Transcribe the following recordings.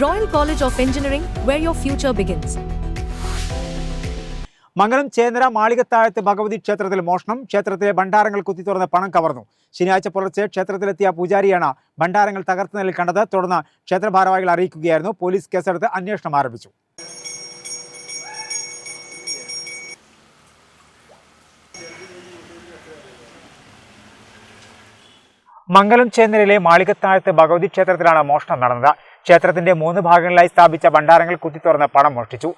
Royal College of Engineering, where your future begins. മംഗലം ചേന്ദ്ര മാളികത്താഴത്ത് ഭഗവതി ക്ഷേത്രത്തിൽ മോഷണം ക്ഷേത്രത്തിലെ ഭണ്ഡാരങ്ങൾ കുത്തിത്തുറന്ന് പണം കവർന്നു. ശനിയാഴ്ച പുലർച്ചെ ക്ഷേത്രത്തിലെത്തിയ പൂജാരിയാണ് ഭണ്ഡാരങ്ങൾ തകർത്ത കണ്ടത്. തുടർന്ന് ക്ഷേത്ര ഭാരവാഹികൾ അറിയിക്കുകയായിരുന്നു. പോലീസ് കേസെടുത്ത് അന്വേഷണം ആരംഭിച്ചു. മംഗലം ചേന്ദ്രയിലെ മാളികത്താഴത്ത് ഭഗവതി ക്ഷേത്രത്തിലാണ് മോഷണം നടന്നത്. ക്ഷേത്രത്തിന്റെ മൂന്ന് ഭാഗങ്ങളിലായി സ്ഥാപിച്ച ഭണ്ഡാരങ്ങൾ കുത്തിത്തുറന്ന് പണം മോഷ്ടിച്ചു.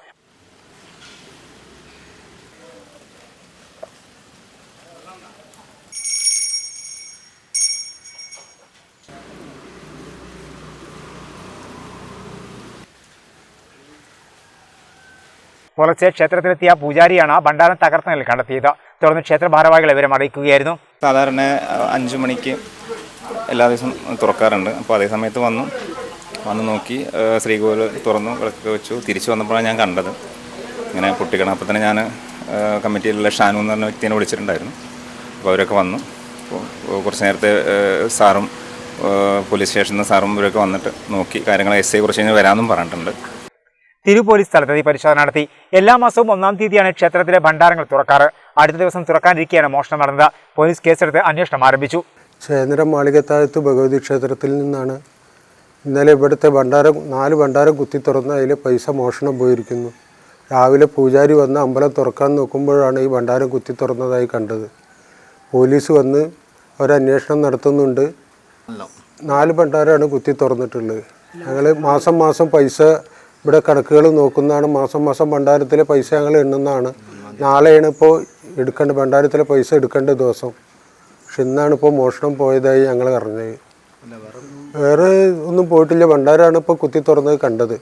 പുലർച്ചെ ക്ഷേത്രത്തിലെത്തിയ പൂജാരിയാണ് ഭണ്ഡാരം തകർത്ത കണ്ടെത്തിയത്. തുടർന്ന് ക്ഷേത്ര ഭാരവാഹികളെ വിവരം അറിയിക്കുകയായിരുന്നു. സാധാരണ അഞ്ചു മണിക്ക് എല്ലാ ദിവസവും തുറക്കാറുണ്ട്. അപ്പോൾ അതേ സമയത്ത് വന്നു. വന്ന് നോക്കി ശ്രീകോവിൽ തുറന്നു വിളക്കൊക്കെ വെച്ചു. തിരിച്ചു വന്നപ്പോഴാണ് ഞാൻ കണ്ടത്. ഇങ്ങനെ പൊട്ടിക്കണം. അപ്പോൾ തന്നെ ഞാൻ കമ്മിറ്റിയിലുള്ള ഷാനു എന്ന് പറഞ്ഞ വ്യക്തിനെ വിളിച്ചിട്ടുണ്ടായിരുന്നു. അപ്പോൾ അവരൊക്കെ വന്നു. അപ്പോൾ കുറച്ച് നേരത്തെ സാറും പോലീസ് സ്റ്റേഷനിൽ നിന്ന് സാറും ഇവരൊക്കെ വന്നിട്ട് നോക്കി. കാര്യങ്ങൾ എസ് ഐ കുറച്ച് കഴിഞ്ഞ് വരാമെന്നും പറഞ്ഞിട്ടുണ്ട്. തിരു പോലീസ് സ്ഥലത്തെത്തി പരിശോധന നടത്തി. എല്ലാ മാസവും ഒന്നാം തീയതിയാണ് ക്ഷേത്രത്തിലെ ഭണ്ഡാരങ്ങൾ തുറക്കാറ്. അടുത്ത ദിവസം തുറക്കാനിരിക്കെയാണ് മോഷണം നടന്നത്. പോലീസ് കേസെടുത്ത് അന്വേഷണം ആരംഭിച്ചു. ചേന്ദ്രം മാളികത്താഴത്ത് ഭഗവതി ക്ഷേത്രത്തിൽ നിന്നാണ് ഇന്നലെ ഇവിടുത്തെ ഭണ്ഡാരം നാല് ഭണ്ഡാരം കുത്തി തുറന്ന് അതിലെ പൈസ മോഷണം പോയിരിക്കുന്നു. രാവിലെ പൂജാരി വന്ന് അമ്പലം തുറക്കാൻ നോക്കുമ്പോഴാണ് ഈ ഭണ്ഡാരം കുത്തി തുറന്നതായി കണ്ടത്. പോലീസ് വന്ന് ഒരന്വേഷണം നടത്തുന്നുണ്ട്. നാല് ഭണ്ഡാരമാണ് കുത്തി തുറന്നിട്ടുള്ളത്. ഞങ്ങൾ മാസം മാസം പൈസ ഇവിടെ കണക്കുകൾ നോക്കുന്നതാണ്. മാസം മാസം ഭണ്ഡാരത്തിലെ പൈസ ഞങ്ങൾ എണ്ണുന്നതാണ്. നാളെയാണ് ഇപ്പോൾ എടുക്കേണ്ട ഭണ്ഡാരത്തിലെ പൈസ എടുക്കേണ്ട ദിവസം. പക്ഷെ ഇന്നാണ് ഇപ്പോൾ മോഷണം പോയതായി ഞങ്ങൾ അറിഞ്ഞത്. വേറെ ഒന്നും പോയിട്ടില്ല. ഭണ്ഡാരാണ് ഇപ്പോൾ കുത്തി തുറന്നത് കണ്ടത്.